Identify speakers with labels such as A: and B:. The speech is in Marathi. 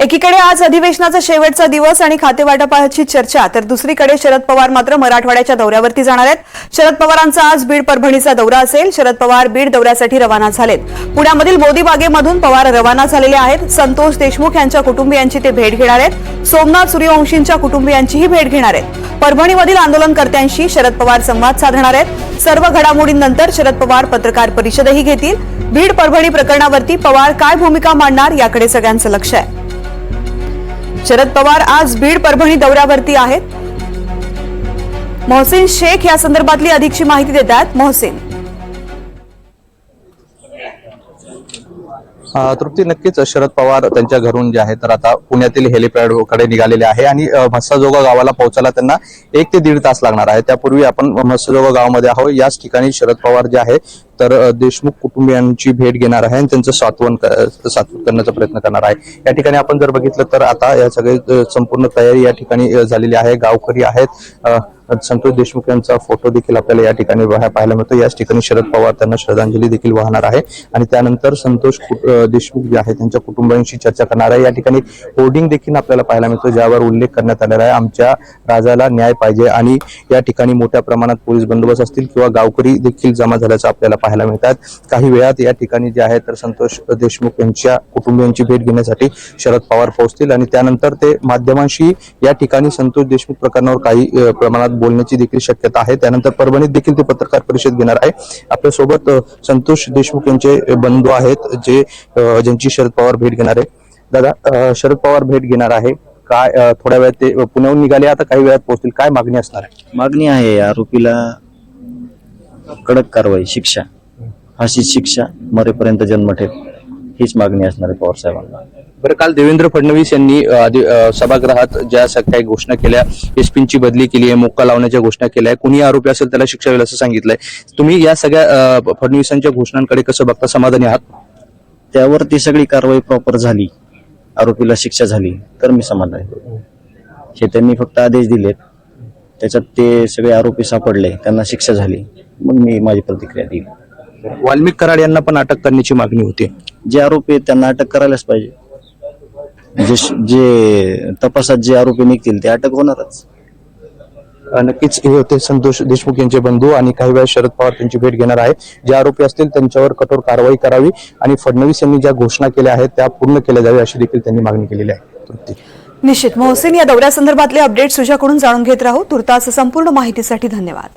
A: एकीकडे आज अधिवेशनाचा शेवटचा दिवस आणि खातेवाटपाची चर्चा तर दुसरीकडे शरद पवार मात्र मराठवाड्याच्या दौऱ्यावरती जाणार आहेत. शरद पवारांचा आज बीड परभणीचा दौरा असेल. शरद पवार बीड दौऱ्यासाठी रवाना झालेत. पुण्यामधील बोदीबागेमधून पवार रवाना झालेले आहेत. संतोष देशमुख यांच्या कुटुंबियांची ते भेट घेणार आहेत. सोमनाथ सूर्यवंशींच्या कुटुंबियांचीही भेट घेणार आहेत. परभणीमधील आंदोलनकर्त्यांशी शरद पवार संवाद साधणार आहेत. सर्व घडामोडींनंतर शरद पवार पत्रकार परिषदही घेतील. बीड परभणी प्रकरणावरती पवार काय भूमिका मांडणार याकडे सगळ्यांचं लक्ष आहे. शरद पवार आज बीड परभणी दौऱ्यावरती आहेत. मोहसिन शेख या संदर्भातली अधिकची माहिती देत आहेत मोहसिन
B: तृप्ती नक्कीच शरद पवार त्यांच्या घरून जे आहे तर आता पुण्यातील हेलिपॅडकडे निघालेले आहे आणि अ, म्हस्साजोगा गावाला पोहोचायला त्यांना एक ते दीड तास लागणार आहे. त्यापूर्वी आपण म्हस्साजोगा गावामध्ये आहोत. याच ठिकाणी शरद पवार जे आहे तर देशमुख कुटुंबियांची भेट घेणार आहे आणि त्यांचं सात्वन क- सात्वन करण्याचा प्रयत्न करणार आहे. या ठिकाणी आपण जर बघितलं तर आता या सगळे संपूर्ण तयारी या ठिकाणी झालेली आहे. गावकरी आहेत. संतोष देशमुख यांचा फोटो देखील आपल्याला या ठिकाणी पाहायला मिळतो. याच ठिकाणी शरद पवार त्यांना श्रद्धांजली देखील वाहणार आहे. आणि त्यानंतर संतोष देशमुख जे आहे त्यांच्या कुटुंबियांशी चर्चा करणार आहे. या ठिकाणी होर्डिंग देखील आपल्याला पाहायला मिळतो ज्यावर उल्लेख करण्यात आलेला आहे. आमच्या राजाला न्याय पाहिजे आणि या ठिकाणी मोठ्या प्रमाणात पोलीस बंदोबस्त असतील किंवा गावकरी देखील जमा झाल्याचं आपल्याला पाहायला मिळतात. काही वेळात या ठिकाणी जे आहे तर संतोष देशमुख यांच्या कुटुंबियांची भेट घेण्यासाठी शरद पवार पोहोचतील आणि त्यानंतर ते माध्यमांशी या ठिकाणी संतोष देशमुख प्रकरणावर काही प्रमाणात बोलण्याची देखील शक्यता आहे. त्यानंतर परभणीत देखील ते पत्रकार परिषद घेणार आहे. आपल्यासोबत संतोष देशमुख यांचे बंधू आहेत जे ज्यांची शरद पवार भेट घेणार आहे. दादा शरद पवार भेट घेणार आहे. काय थोड्या वेळात ते पुण्याहून निघाले. आता काही वेळात पोहोचतील. काय मागणी असणार आहे?
C: मागणी आहे आरोपीला कडक कारवाई शिक्षा. फाशी शिक्षा मरेपर्यंत जन्मठेप हीच मागणी असणार आहे पवार साहेबांना.
B: बरं काल देवेंद्र फडणवीस यांनी सभागृहात ज्या काही घोषणा केल्या एसपींची बदली केली आहे मोक्का लावण्याच्या घोषणा केल्या आहे कुणी आरोपी असेल त्याला शिक्षा होईल असं सांगितलंय. तुम्ही या सगळ्या फडणवीसांच्या घोषणांकडे कसं बघता समाधानी आहात?
C: त्यावर ती सगळी कारवाई प्रॉपर झाली. आरोपीला शिक्षा झाली तर मी समाधान. आहे हे त्यांनी फक्त आदेश दिलेत. त्याच्यात ते सगळे आरोपी सापडले त्यांना शिक्षा झाली. मग मी माझी प्रतिक्रिया देईल
B: वाल्मिक कराड यांना पण अटक करण्याची मागणी होती.
C: जे आरोपी आहेत त्यांना अटक करायलाच पाहिजे. जे जे तपासात जे आरोपी निघतील ते अटक होणारच.
B: नक्कीच हे होते संतोष देशमुख यांचे बंधू आणि काही वेळा शरद पवार त्यांची भेट घेणार आहे जे आरोपी असतील त्यांच्यावर कठोर कारवाई करावी आणि फडणवीस यांनी ज्या घोषणा केल्या आहेत त्या पूर्ण केल्या जाव्या अशी देखील त्यांनी मागणी केलेली आहे. तृप्ती.
A: निश्चित. मोहसिन या दौऱ्यासंदर्भातले अपडेट्स तुझ्याकडून जाणून घेत राहू. तुर्तास संपूर्ण माहितीसाठी धन्यवाद.